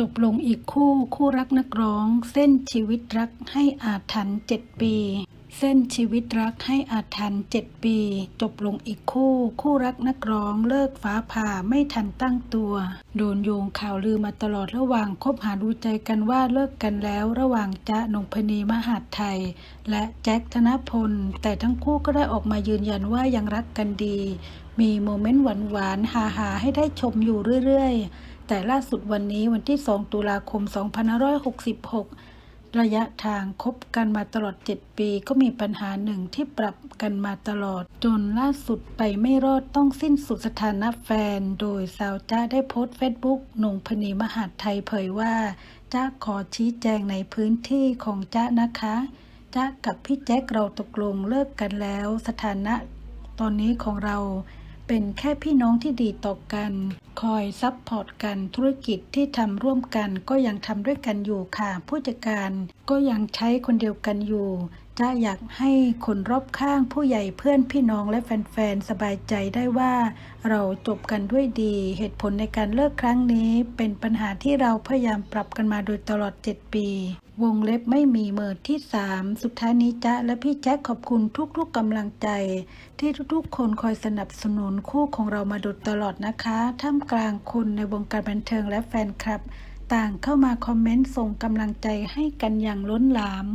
จบลงอีกคู่คู่รักนักร้อง เส้นชีวิตรักให้อาถรรพ์เจ็ดปี เส้นชีวิตรักให้อาถรรพ์เจ็ดปี จบลงอีกคู่ คู่รักนักร้องเลิกฟ้าผ่าไม่ทันตั้งตัว โดนโยงข่าวลือมาตลอดระหว่างคบหาดูใจกันว่าเลิกกันแล้วระหว่างจ๊ะนงพนีมหาดไทย และแจ็คธนพล แต่ทั้งคู่ก็ได้ออกมายืนยันว่ายังรักกันดี มีโมเมนต์หวานๆฮาๆให้ได้ชมอยู่เรื่อยๆ แต่ล่าสุดวันนี้วันที่ 2 ตุลาคม 2566 ระยะทางคบกันมาตลอด 7 ปีก็มีปัญหาหนึ่งที่ปรับกันมาตลอด จนล่าสุดไปไม่รอดต้องสิ้นสุดสถานะแฟน โดยสาวจ้าได้โพสต์เฟซบุ๊กหนงพนีมหาดไทยเผยว่าจ้าขอชี้แจงในพื้นที่ของจ้านะคะจ้ากับพี่แจ็คเราตกลงเลิกกันแล้ว สถานะตอนนี้ของเรา เป็นแค่พี่น้องที่ดีต่อกัน คอยซัพพอร์ตกันธุรกิจที่ทำร่วมกันก็ยังทำด้วยกันอยู่ค่ะ ผู้จัดการก็ยังใช้คนเดียวกันอยู่ จ้าอยากให้คนรอบข้างผู้ใหญ่เพื่อนพี่น้องและแฟนๆ สบายใจได้ว่า เราจบกันด้วยดี เหตุผลในการเลิกครั้งนี้ เป็นปัญหาที่เราพยายามปรับกันมาโดยตลอด 7 ปี วงเล็บไม่มีเมิดที่ 3 สุดท้ายนี้จ๊ะและพี่แจ็คขอบคุณทุกๆกำลังใจ ที่ทุกๆ คนคอยสนับสนุนคู่ของเรามาโดยตลอดนะคะ ท่ามกลางคนในวงการบันเทิงและแฟนคลับ ต่างเข้ามาคอมเมนต์ส่งกำลังใจให้กันอย่างล้นหลาม